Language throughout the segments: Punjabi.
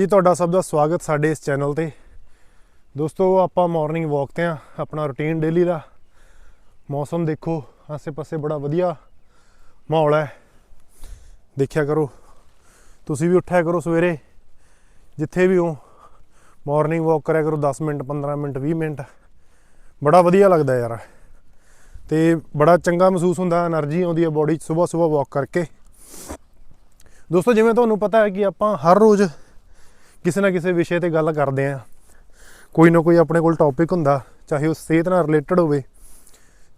ਜੀ, ਤੁਹਾਡਾ ਸਭ ਦਾ ਸਵਾਗਤ ਸਾਡੇ ਇਸ ਚੈਨਲ ਤੇ। ਦੋਸਤੋ, ਆਪਾਂ ਮਾਰਨਿੰਗ ਵਾਕ ਤੇ ਆ ਆਪਣਾ ਰੁਟੀਨ ਡੇਲੀ ਦਾ। ਮੌਸਮ ਦੇਖੋ, ਆਸੇ-ਪਾਸੇ ਬੜਾ ਵਧੀਆ ਮਾਹੌਲ ਹੈ। ਦੇਖਿਆ ਕਰੋ, ਤੁਸੀਂ ਵੀ ਉੱਠਿਆ ਕਰੋ ਸਵੇਰੇ, ਜਿੱਥੇ ਵੀ ਹੋ। ਮਾਰਨਿੰਗ ਵਾਕ ਕਰਿਆ ਕਰੋ 10 ਮਿੰਟ 15 ਮਿੰਟ 20 ਮਿੰਟ। ਬੜਾ ਵਧੀਆ ਲੱਗਦਾ ਯਾਰ। ਤੇ ਬੜਾ ਚੰਗਾ ਮਹਿਸੂਸ ਹੁੰਦਾ એનર્ਜੀ ਆਉਂਦੀ ਹੈ ਬੋਡੀ 'ਚ ਸਵੇਰ-ਸਵੇਰ ਵਾਕ ਕਰਕੇ। ਦੋਸਤੋ, ਜਿਵੇਂ ਤੁਹਾਨੂੰ ਪਤਾ ਹੈ ਕਿ ਆਪਾਂ ਹਰ ਰੋਜ਼ ਕਿਸੇ ਨਾ ਕਿਸੇ ਵਿਸ਼ੇ ਤੇ ਗੱਲ ਕਰਦੇ ਆ। ਕੋਈ ਨਾ ਕੋਈ ਆਪਣੇ ਕੋਲ ਟੌਪਿਕ ਹੁੰਦਾ, ਚਾਹੇ ਉਹ ਸਿਹਤ ਨਾਲ ਰਿਲੇਟਡ ਹੋਵੇ,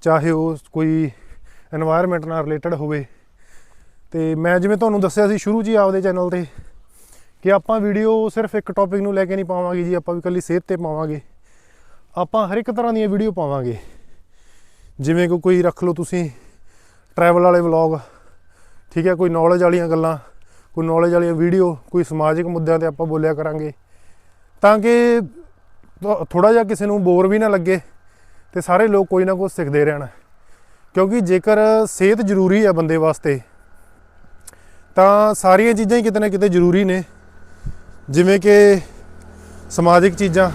ਚਾਹੇ ਉਹ ਕੋਈ এনवायरमेंट ਨਾਲ ਰਿਲੇਟਡ ਹੋਵੇ। ਤੇ ਮੈਂ ਜਿਵੇਂ ਤੁਹਾਨੂੰ ਦੱਸਿਆ ਸੀ ਸ਼ੁਰੂ ਜੀ ਆਪਦੇ ਚੈਨਲ ਤੇ ਕਿ ਆਪਾਂ ਵੀਡੀਓ ਸਿਰਫ ਇੱਕ ਟੌਪਿਕ ਨੂੰ ਲੈ ਕੇ ਨਹੀਂ ਪਾਵਾਂਗੇ ਜੀ, ਆਪਾਂ ਵੀ ਕੱਲੀ ਸਿਹਤ ਤੇ ਪਾਵਾਂਗੇ। ਆਪਾਂ ਹਰ ਇੱਕ ਤਰ੍ਹਾਂ ਦੀਆਂ ਵੀਡੀਓ ਪਾਵਾਂਗੇ। ਜਿਵੇਂ ਕੋਈ ਰੱਖ ਲਓ ਤੁਸੀਂ ਟਰੈਵਲ ਵਾਲੇ ਵਲੌਗ ਠੀਕ ਹੈ, ਕੋਈ ਨੌਲੇਜ ਵਾਲੀਆਂ ਗੱਲਾਂ ਕੋਈ ਨੌਲੇਜ ਵਾਲੀਆਂ ਵੀਡੀਓ ਕੋਈ ਸਮਾਜਿਕ ਮੁੱਦਿਆਂ ਤੇ ਆਪਾਂ ਬੋਲਿਆ ਕਰਾਂਗੇ। ਤਾਂ ਕਿ ਥੋੜਾ ਜਿਹਾ ਕਿਸੇ ਨੂੰ ਬੋਰ ਵੀ ਨਾ ਲੱਗੇ ਤੇ ਸਾਰੇ ਲੋਕ ਕੋਈ ਨਾ ਕੁਝ ਸਿੱਖਦੇ ਰਹਿਣ। ਕਿਉਂਕਿ ਜੇਕਰ ਸਿਹਤ ਜ਼ਰੂਰੀ ਹੈ ਬੰਦੇ ਵਾਸਤੇ, ਤਾਂ ਸਾਰੀਆਂ ਚੀਜ਼ਾਂ ਹੀ ਕਿਤੇ ਨਾ ਕਿਤੇ ਜ਼ਰੂਰੀ ਨੇ। ਜਿਵੇਂ ਕਿ ਸਮਾਜਿਕ ਚੀਜ਼ਾਂ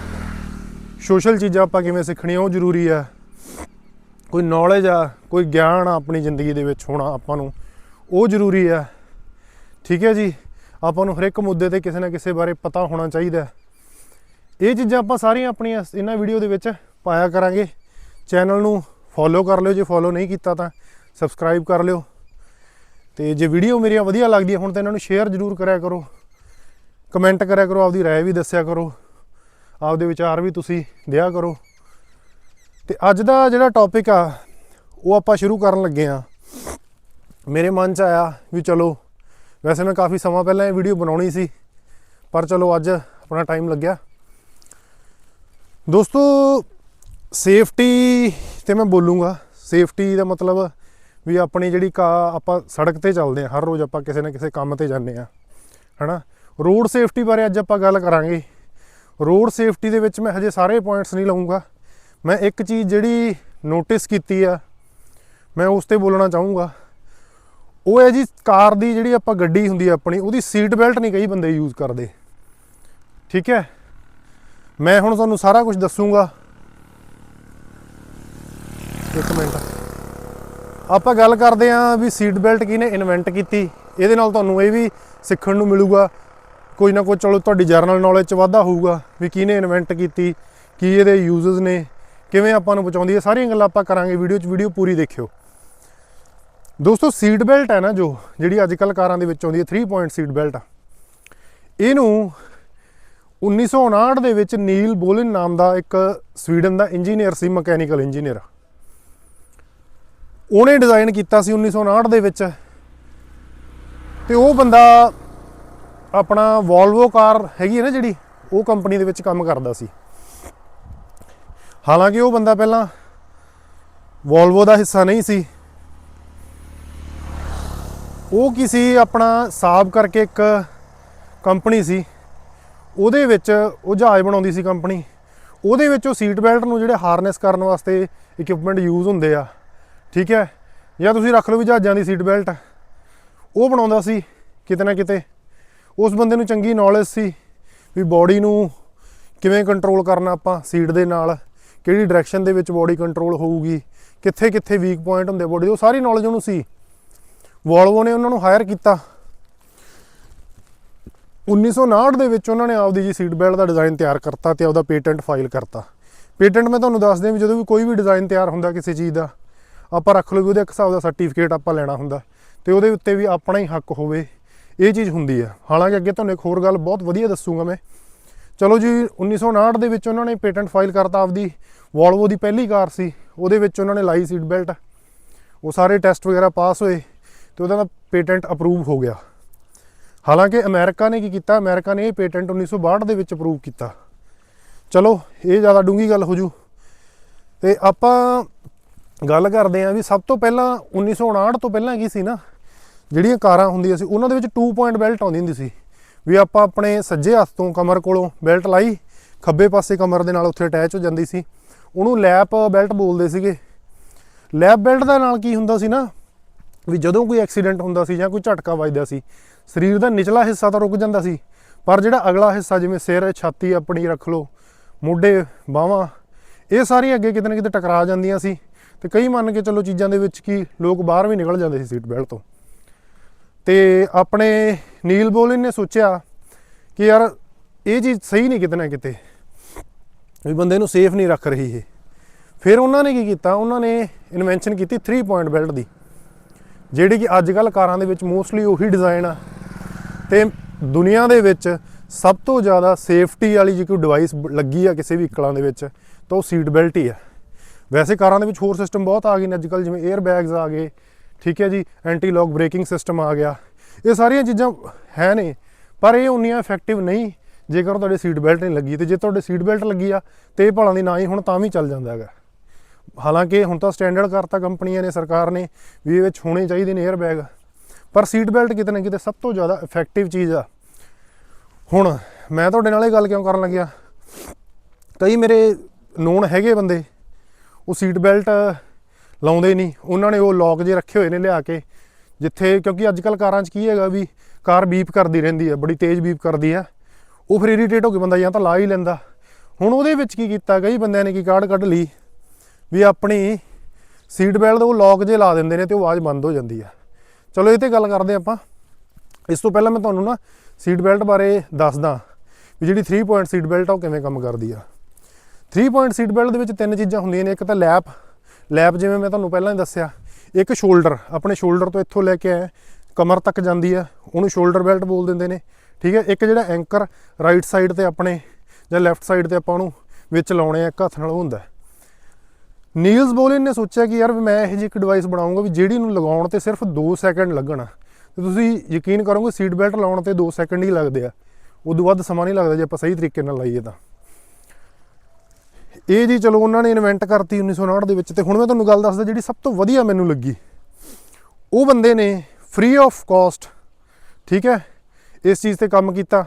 ਸੋਸ਼ਲ ਚੀਜ਼ਾਂ ਆਪਾਂ ਕਿਵੇਂ ਸਿੱਖਣੀਆਂ, ਉਹ ਜ਼ਰੂਰੀ ਆ। ਕੋਈ ਨੌਲੇਜ ਆ, ਕੋਈ ਗਿਆਨ ਆ ਆਪਣੀ ਜ਼ਿੰਦਗੀ ਦੇ ਵਿੱਚ ਹੋਣਾ ਆਪਾਂ ਨੂੰ, ਉਹ ਜ਼ਰੂਰੀ ਆ। ਠੀਕ ਹੈ ਜੀ ਆਪਾਂ ਨੂੰ ਹਰ ਇੱਕ ਮੁੱਦੇ ਤੇ ਕਿਸੇ ਨਾ ਕਿਸੇ ਬਾਰੇ ਪਤਾ ਹੋਣਾ ਚਾਹੀਦਾ ਹੈ। ਇਹ ਚੀਜ਼ਾਂ ਆਪਾਂ ਸਾਰੀਆਂ ਆਪਣੀਆਂ ਇਹਨਾਂ ਵੀਡੀਓ ਦੇ ਵਿੱਚ ਪਾਇਆ ਕਰਾਂਗੇ ਚੈਨਲ ਨੂੰ ਫੋਲੋ ਕਰ ਲਿਓ ਜੇ ਫੋਲੋ ਨਹੀਂ ਕੀਤਾ ਤਾਂ ਸਬਸਕ੍ਰਾਈਬ ਕਰ ਲਿਓ ਤੇ ਜੇ ਵੀਡੀਓ ਮੇਰੀਆਂ ਵਧੀਆ ਲੱਗਦੀਆਂ ਹੁਣ ਤਾਂ ਇਹਨਾਂ ਨੂੰ ਸ਼ੇਅਰ ਜ਼ਰੂਰ ਕਰਿਆ ਕਰੋ ਕਮੈਂਟ ਕਰਿਆ ਕਰੋ ਆਪਦੀ رائے ਵੀ ਦੱਸਿਆ ਕਰੋ ਆਪਦੇ ਵਿਚਾਰ ਵੀ ਤੁਸੀਂ ਦਿਆ ਕਰੋ ਤੇ ਅੱਜ ਦਾ ਜਿਹੜਾ ਟੌਪਿਕ ਆ ਉਹ ਆਪਾਂ ਸ਼ੁਰੂ ਕਰਨ ਲੱਗੇ ਆ ਮੇਰੇ ਮਨ 'ਚ ਆਇਆ ਵੀ ਚਲੋ ਵੈਸੇ ਮੈਂ ਕਾਫੀ ਸਮਾਂ ਪਹਿਲਾਂ ਇਹ ਵੀਡੀਓ ਬਣਾਉਣੀ ਸੀ, ਪਰ ਚਲੋ ਅੱਜ ਆਪਣਾ ਟਾਈਮ ਲੱਗਿਆ। ਦੋਸਤੋ ਸੇਫਟੀ ਤੇ ਮੈਂ ਬੋਲੂੰਗਾ। ਸੇਫਟੀ ਦਾ ਮਤਲਬ ਵੀ ਆਪਣੀ ਜਿਹੜੀ ਕਾ, ਆਪਾਂ ਸੜਕ ਤੇ ਚੱਲਦੇ ਆ ਹਰ ਰੋਜ਼ ਆਪਾਂ ਕਿਸੇ ਨਾ ਕਿਸੇ ਕੰਮ ਤੇ ਜਾਂਦੇ ਆ ਹਨਾ? ਰੋਡ ਸੇਫਟੀ ਬਾਰੇ ਅੱਜ ਆਪਾਂ ਗੱਲ ਕਰਾਂਗੇ। ਰੋਡ ਸੇਫਟੀ ਦੇ ਵਿੱਚ ਮੈਂ ਹਜੇ ਸਾਰੇ ਪੁਆਇੰਟਸ ਨਹੀਂ ਲਾਉਂਗਾ ਮੈਂ ਇੱਕ ਚੀਜ਼ ਜਿਹੜੀ ਨੋਟਿਸ ਕੀਤੀ ਆ, ਮੈਂ ਉਸ ਤੇ ਬੋਲਣਾ ਚਾਹੂੰਗਾ। ਉਹ ਹੈ ਜੀ, ਕਾਰ ਦੀ ਜਿਹੜੀ ਆਪਾਂ ਗੱਡੀ ਹੁੰਦੀ ਆ ਆਪਣੀ, ਉਹਦੀ ਸੀਟ ਬੈਲਟ ਨਹੀਂ ਕਈ ਬੰਦੇ ਯੂਜ਼ ਕਰਦੇ। ਠੀਕ ਹੈ? ਮੈਂ ਹੁਣ ਤੁਹਾਨੂੰ ਸਾਰਾ ਕੁਝ ਦੱਸੂਗਾ। ਇੱਕ ਮਿੰਟ। ਆਪਾਂ ਗੱਲ ਕਰਦੇ ਆਂ ਵੀ ਸੀਟ ਬੈਲਟ ਕਿਹਨੇ ਇਨਵੈਂਟ ਕੀਤੀ। ਇਹਦੇ ਨਾਲ ਤੁਹਾਨੂੰ ਇਹ ਵੀ ਸਿੱਖਣ ਨੂੰ ਮਿਲੂਗਾ। ਕੋਈ ਨਾ ਕੋਈ ਚਲੋ ਤੁਹਾਡੀ ਜਰਨਲ ਨੌਲੇਜ ਚ ਵਾਧਾ ਹੋਊਗਾ ਵੀ ਕਿਹਨੇ ਇਨਵੈਂਟ ਕੀਤੀ, ਕੀ ਇਹਦੇ ਯੂਜ਼ਸ ਨੇ, ਕਿਵੇਂ ਆਪਾਂ ਨੂੰ ਬਚਾਉਂਦੀ ਹੈ। ਸਾਰੀਆਂ ਗੱਲਾਂ ਆਪਾਂ ਕਰਾਂਗੇ। ਵੀਡੀਓ 'ਚ ਵੀਡੀਓ ਪੂਰੀ ਦੇਖਿਓ। ਦੋਸਤੋ ਸੀਟ ਬੈਲਟ ਹੈ ਨਾ ਜੋ, ਜਿਹੜੀ ਅੱਜ ਕੱਲ ਕਾਰਾਂ ਦੇ ਵਿੱਚ ਆਉਂਦੀ ਹੈ 3 ਪੁਆਇੰਟ ਸੀਟ ਬੈਲਟ ਆ। ਇਹਨੂੰ 1959 ਦੇ ਵਿੱਚ ਨੀਲ ਬੋਲਿਨ ਨਾਮ ਦਾ ਇੱਕ ਸਵੀਡਨ ਦਾ ਇੰਜੀਨੀਅਰ ਸੀ, ਮਕੈਨੀਕਲ ਇੰਜੀਨੀਅਰ। ਉਹਨੇ ਡਿਜ਼ਾਈਨ ਕੀਤਾ ਸੀ 1959 ਦੇ ਵਿੱਚ। ਤੇ ਉਹ ਬੰਦਾ ਆਪਣਾ ਵੋਲਵੋ ਕਾਰ ਹੈਗੀ ਹੈ ਨਾ ਜਿਹੜੀ, ਉਹ ਕੰਪਨੀ ਦੇ ਵਿੱਚ ਕੰਮ ਕਰਦਾ ਸੀ। ਹਾਲਾਂਕਿ ਉਹ ਬੰਦਾ ਪਹਿਲਾਂ ਵੋਲਵੋ ਦਾ ਹਿੱਸਾ ਨਹੀਂ ਸੀ। ਉਹ ਕੀ ਸੀ, ਆਪਣਾ ਸਾਬ ਕਰਕੇ ਇੱਕ ਕੰਪਨੀ ਸੀ। ਉਹਦੇ ਵਿੱਚ ਉਹ ਜਹਾਜ਼ ਬਣਾਉਂਦੀ ਸੀ ਕੰਪਨੀ। ਉਹਦੇ ਵਿੱਚ ਉਹ ਸੀਟ ਬੈਲਟ ਨੂੰ ਜਿਹੜੇ ਹਾਰਨੈਸ ਕਰਨ ਵਾਸਤੇ ਇਕਵਿਪਮੈਂਟ ਯੂਜ਼ ਹੁੰਦੇ ਆ। ਠੀਕ ਹੈ? ਜਾਂ ਤੁਸੀਂ ਰੱਖ ਲਓ ਵੀ ਜਹਾਜ਼ਾਂ ਦੀ ਸੀਟ ਬੈਲਟ। ਉਹ ਬਣਾਉਂਦਾ ਸੀ ਕਿਤੇ ਨਾ ਕਿਤੇ। ਉਸ ਬੰਦੇ ਨੂੰ ਚੰਗੀ ਨੌਲੇਜ ਸੀ ਵੀ ਬਾਡੀ ਨੂੰ ਕਿਵੇਂ ਕੰਟਰੋਲ ਕਰਨਾ ਆਪਾਂ ਸੀਟ ਦੇ ਨਾਲ, ਕਿਹੜੀ ਡਾਇਰੈਕਸ਼ਨ ਦੇ ਵਿੱਚ ਬਾਡੀ ਕੰਟਰੋਲ ਹੋਊਗੀ ਕਿੱਥੇ ਕਿੱਥੇ ਵੀਕ ਪੁਆਇੰਟ ਹੁੰਦੇ ਬਾਡੀ ਉਹ ਸਾਰੀ ਨੌਲੇਜ ਉਹਨੂੰ ਸੀ। ਵੋਲਵੋ ਨੇ ਉਹਨਾਂ ਨੂੰ ਹਾਇਰ ਕੀਤਾ। 1959 ਦੇ ਵਿੱਚ ਉਹਨਾਂ ਨੇ ਆਪਦੀ ਜੀ ਸੀਟ ਬੈਲਟ ਦਾ ਡਿਜ਼ਾਈਨ ਤਿਆਰ ਕਰਤਾ ਤੇ ਆਪਦਾ ਪੇਟੈਂਟ ਫਾਈਲ ਕਰਤਾ। ਪੇਟੈਂਟ ਮੈਂ ਤੁਹਾਨੂੰ ਦੱਸ ਦਿਆਂ ਵੀ ਜਦੋਂ ਵੀ ਕੋਈ ਵੀ ਡਿਜ਼ਾਈਨ ਤਿਆਰ ਹੁੰਦਾ ਕਿਸੇ ਚੀਜ਼ ਦਾ, ਆਪਾਂ ਰੱਖ ਲਓ ਵੀ ਉਹਦੇ ਇੱਕ ਹਿਸਾਬ ਦਾ ਸਰਟੀਫਿਕੇਟ ਆਪਾਂ ਲੈਣਾ ਹੁੰਦਾ ਤੇ ਉਹਦੇ ਉੱਤੇ ਵੀ ਆਪਣਾ ਹੀ ਹੱਕ ਹੋਵੇ, ਇਹ ਚੀਜ਼ ਹੁੰਦੀ ਆ। ਹਾਲਾਂਕਿ ਅੱਗੇ ਤੁਹਾਨੂੰ ਇੱਕ ਹੋਰ ਗੱਲ ਬਹੁਤ ਵਧੀਆ ਦੱਸੂਗਾ ਮੈਂ। ਚਲੋ ਜੀ 1959 ਦੇ ਵਿੱਚ ਉਹਨਾਂ ਨੇ ਪੇਟੈਂਟ ਫਾਈਲ ਕਰਤਾ ਆਪਦੀ। ਵੋਲਵੋ ਦੀ ਪਹਿਲੀ ਕਾਰ ਸੀ, ਉਹਦੇ ਵਿੱਚ ਉਹਨਾਂ ਨੇ ਲਾਈ ਸੀਟ ਬੈਲਟ ਉਹ ਸਾਰੇ ਟੈਸਟ ਵਗੈਰਾ ਪਾਸ ਹੋਏ। ਤੇ ਉਹਦਾ ਪੇਟੈਂਟ ਅਪਰੂਵ ਹੋ ਗਿਆ। ਹਾਲਾਂਕਿ ਅਮਰੀਕਾ ਨੇ ਕੀ ਕੀਤਾ? ਅਮਰੀਕਾ ਨੇ ਇਹ ਪੇਟੈਂਟ 1962 ਦੇ ਵਿੱਚ ਅਪਰੂਵ ਕੀਤਾ। ਚਲੋ, ਇਹ ਜ਼ਿਆਦਾ ਡੂੰਗੀ ਗੱਲ ਹੋ ਜੂ। ਤੇ ਆਪਾਂ ਗੱਲ ਕਰਦੇ ਆਂ ਵੀ ਸਭ ਤੋਂ ਪਹਿਲਾਂ 1959 ਤੋਂ ਪਹਿਲਾਂ ਕੀ ਸੀ ਨਾ? ਜਿਹੜੀਆਂ ਕਾਰਾਂ ਹੁੰਦੀਆਂ ਸੀ, ਉਹਨਾਂ ਦੇ ਵਿੱਚ 2 ਪੁਆਇੰਟ ਬੈਲਟ ਆਉਂਦੀ ਹੁੰਦੀ ਸੀ। ਵੀ ਆਪਾਂ ਆਪਣੇ ਸੱਜੇ ਹੱਥ ਤੋਂ ਕਮਰ ਕੋਲੋਂ ਬੈਲਟ ਲਾਈ, ਖੱਬੇ ਪਾਸੇ ਕਮਰ ਦੇ ਨਾਲ ਉੱਥੇ ਅਟੈਚ ਹੋ ਜਾਂਦੀ ਸੀ। ਉਹਨੂੰ ਲੈਪ ਬੈਲਟ ਬੋਲਦੇ ਸੀਗੇ। ਲੈਪ ਬੈਲਟ ਦਾ ਨਾਲ ਕੀ ਹੁੰਦਾ ਸੀ ਨਾ? ਵੀ ਜਦੋਂ ਕੋਈ ਐਕਸੀਡੈਂਟ ਹੁੰਦਾ ਸੀ ਜਾਂ ਕੋਈ ਝਟਕਾ ਵੱਜਦਾ ਸੀ, ਸਰੀਰ ਦਾ ਨਿਚਲਾ ਹਿੱਸਾ ਤਾਂ ਰੁਕ ਜਾਂਦਾ ਸੀ, ਪਰ ਜਿਹੜਾ ਅਗਲਾ ਹਿੱਸਾ ਜਿਵੇਂ ਸਿਰ, ਛਾਤੀ ਆਪਣੀ ਰੱਖ ਲਓ, ਮੋਢੇ, ਬਾਹਾਂ, ਇਹ ਸਾਰੀਆਂ ਅੱਗੇ ਕਿਤੇ ਨਾ ਕਿਤੇ ਟਕਰਾ ਜਾਂਦੀਆਂ ਸੀ ਤੇ ਕਈ ਮੰਨ ਕੇ ਚੱਲੋ ਚੀਜ਼ਾਂ ਦੇ ਵਿੱਚ ਕੀ ਲੋਕ ਬਾਹਰ ਵੀ ਨਿਕਲ ਜਾਂਦੇ ਸੀ ਸੀਟ ਬੈਲਟ ਤੋਂ। ਤੇ ਆਪਣੇ ਨੀਲ ਬੋਲਿਨ ਨੇ ਸੋਚਿਆ ਕਿ ਯਾਰ ਇਹ ਚੀਜ਼ ਸਹੀ ਨਹੀਂ ਕਿਤੇ ਨਾ ਕਿਤੇ, ਵੀ ਬੰਦੇ ਨੂੰ ਸੇਫ ਨਹੀਂ ਰੱਖ ਰਹੀ ਇਹ। ਫਿਰ ਉਹਨਾਂ ਨੇ ਕੀ ਕੀਤਾ, ਉਹਨਾਂ ਨੇ ਇਨਵੈਂਸ਼ਨ ਕੀਤੀ 3 ਪੁਆਇੰਟ ਬੈਲਟ ਦੀ। ਜਿਹੜੀ ਕਿ ਅੱਜ ਕੱਲ ਕਾਰਾਂ ਦੇ ਵਿੱਚ ਮੋਸਟਲੀ ਉਹੀ ਡਿਜ਼ਾਈਨ ਆ। ਤੇ ਦੁਨੀਆ ਦੇ ਵਿੱਚ ਸਭ ਤੋਂ ਜ਼ਿਆਦਾ ਸੇਫਟੀ ਵਾਲੀ ਜੇ ਕੋਈ ਡਿਵਾਈਸ ਲੱਗੀ ਆ ਕਿਸੇ ਵੀ ਕਲਾਂ ਦੇ ਵਿੱਚ, ਤਾਂ ਉਹ ਸੀਟ ਬੈਲਟ ਹੀ ਆ। ਵੈਸੇ ਕਾਰਾਂ ਦੇ ਵਿੱਚ ਹੋਰ ਸਿਸਟਮ ਬਹੁਤ ਆ ਗਏ ਨੇ ਅੱਜ ਕੱਲ ਜਿਵੇਂ 에ਅਰ ਬੈਗਸ ਆ ਗਏ, ਠੀਕ ਹੈ ਜੀ ਐਂਟੀ ਲੌਕ ਬ੍ਰੇਕਿੰਗ ਸਿਸਟਮ ਆ ਗਿਆ। ਇਹ ਸਾਰੀਆਂ ਚੀਜ਼ਾਂ ਹੈ ਨੇ, ਪਰ ਇਹ ਉਨੀਆਂ ਇਫੈਕਟਿਵ ਨਹੀਂ, ਜੇਕਰ ਤੁਹਾਡੇ ਸੀਟ ਬੈਲਟ ਨਹੀਂ ਲੱਗੀ। ਤੇ ਜੇ ਤੁਹਾਡੇ ਸੀਟ ਬੈਲਟ ਲੱਗੀ ਆ, ਤੇ ਇਹ ਭਲਾਂ ਦੀ ਨਾ ਹੀ ਹੁਣ, ਤਾਂ ਵੀ ਚੱਲ ਜਾਂਦਾ ਹੈਗਾ। ਹਾਲਾਂਕਿ ਹੁਣ ਤਾਂ ਸਟੈਂਡਰਡ ਕਰਤਾ ਕੰਪਨੀਆਂ ਨੇ, ਸਰਕਾਰ ਨੇ ਵੀ ਇਹ ਵਿੱਚ ਹੋਣੇ ਚਾਹੀਦੇ ਨੇ 에ਅਰ ਬੈਗ ਪਰ ਸੀਟ ਬੈਲਟ ਕਿਤੇ ਨਾ ਕਿਤੇ ਸਭ ਤੋਂ ਜ਼ਿਆਦਾ ਇਫੈਕਟਿਵ ਚੀਜ਼ ਆ। ਹੁਣ ਮੈਂ ਤੁਹਾਡੇ ਨਾਲ ਇਹ ਗੱਲ ਕਿਉਂ ਕਰਨ ਲੱਗਿਆ? ਕਈ ਮੇਰੇ ਨੋਨ ਹੈਗੇ ਬੰਦੇ, ਉਹ ਸੀਟ ਬੈਲਟ ਲਾਉਂਦੇ ਨਹੀਂ। ਉਹਨਾਂ ਨੇ ਉਹ ਲੌਕ ਜੇ ਰੱਖੇ ਹੋਏ ਨੇ ਲਿਆ ਕੇ, ਜਿੱਥੇ ਕਿਉਂਕਿ ਅੱਜ ਕੱਲ ਕਾਰਾਂ 'ਚ ਕੀ ਹੈਗਾ ਵੀ ਕਾਰ ਬੀਪ ਕਰਦੀ ਰਹਿੰਦੀ ਹੈ ਬੜੀ ਤੇਜ਼ ਬੀਪ ਕਰਦੀ ਹੈ ਉਹ ਫਿਰ ਇਰੀਟੇਟ ਹੋ ਕੇ ਬੰਦਾ ਜਾਂ ਤਾਂ ਲਾ ਹੀ ਲੈਂਦਾ। ਹੁਣ ਉਹਦੇ ਵਿੱਚ ਕੀ ਕੀਤਾ? ਕਈ ਬੰਦਿਆਂ ਨੇ ਕੀ ਕਾਰਡ ਕੱਢ ਲਈ। ਵੀ ਆਪਣੀ ਸੀਟ ਬੈਲਟ ਉਹ ਲੌਕ ਜੇ ਲਾ ਦਿੰਦੇ ਨੇ ਤੇ ਉਹ ਆਵਾਜ਼ ਬੰਦ ਹੋ ਜਾਂਦੀ ਆ। ਚਲੋ ਇਹ ਤੇ ਗੱਲ ਕਰਦੇ ਆਪਾਂ। ਇਸ ਤੋਂ ਪਹਿਲਾਂ ਮੈਂ ਤੁਹਾਨੂੰ ਨਾ ਸੀਟ ਬੈਲਟ ਬਾਰੇ ਦੱਸਦਾ ਵੀ ਜਿਹੜੀ 3 ਪੁਆਇੰਟ ਸੀਟ ਬੈਲਟ ਆ ਉਹ ਕਿਵੇਂ ਕੰਮ ਕਰਦੀ ਆ। 3 ਪੁਆਇੰਟ ਸੀਟ ਬੈਲਟ ਦੇ ਵਿੱਚ ਤਿੰਨ ਚੀਜ਼ਾਂ ਹੁੰਦੀਆਂ ਨੇ, ਇੱਕ ਤਾਂ ਲੈਪ ਲੈਪ ਜਿਵੇਂ ਮੈਂ ਤੁਹਾਨੂੰ ਪਹਿਲਾਂ ਹੀ ਦੱਸਿਆ, ਇੱਕ ਸ਼ੋਲਡਰ ਆਪਣੇ ਸ਼ੋਲਡਰ ਤੋਂ ਇੱਥੋਂ ਲੈ ਕੇ ਆਏ ਕਮਰ ਤੱਕ ਜਾਂਦੀ ਆ, ਉਹਨੂੰ ਸ਼ੋਲਡਰ ਬੈਲਟ ਬੋਲ ਦਿੰਦੇ ਨੇ, ਠੀਕ ਹੈ ਇੱਕ ਜਿਹੜਾ ਐਂਕਰ ਰਾਈਟ ਸਾਈਡ ਤੇ ਆਪਣੇ ਜਾਂ ਲੈਫਟ ਸਾਈਡ ਤੇ ਆਪਾਂ ਉਹਨੂੰ ਵਿੱਚ ਲਾਉਣੇ ਆ, ਇੱਕ ਹੱਥ ਨਾਲ ਹੁੰਦਾ। ਨੀਲਸ ਬੋਲਿਨ ਨੇ ਸੋਚਿਆ ਕਿ ਯਾਰ ਵੀ ਮੈਂ ਇਹੋ ਜਿਹੀ ਇੱਕ ਡਿਵਾਈਸ ਬਣਾਉਂਗਾ ਵੀ ਜਿਹੜੀ ਨੂੰ ਲਗਾਉਣ ਤੇ ਸਿਰਫ 2 ਸੈਕਿੰਡ ਲੱਗਣ। ਤੇ ਤੁਸੀਂ ਯਕੀਨ ਕਰੋਗੇ ਸੀਟ ਬੈਲਟ ਲਾਉਣ ਤੇ 2 ਸੈਕਿੰਡ ਹੀ ਲੱਗਦੇ ਆ। ਉਦੋਂ ਵੱਧ ਸਮਾਂ ਨਹੀਂ ਲੱਗਦਾ ਜੇ ਆਪਾਂ ਸਹੀ ਤਰੀਕੇ ਨਾਲ ਲਾਈਏ ਤਾਂ। ਇਹ ਜੀ ਚਲੋ ਉਹਨਾਂ ਨੇ ਇਨਵੈਂਟ ਕਰਤੀ 1959 ਦੇ ਵਿੱਚ ਤੇ ਹੁਣ ਮੈਂ ਤੁਹਾਨੂੰ ਗੱਲ ਦੱਸਦਾ ਜਿਹੜੀ ਸਭ ਤੋਂ ਵਧੀਆ ਮੈਨੂੰ ਲੱਗੀ। ਉਹ ਬੰਦੇ ਨੇ ਫ੍ਰੀ ਆਫ ਕਾਸਟ ਠੀਕ ਹੈ, ਇਸ ਚੀਜ਼ ਤੇ ਕੰਮ ਕੀਤਾ।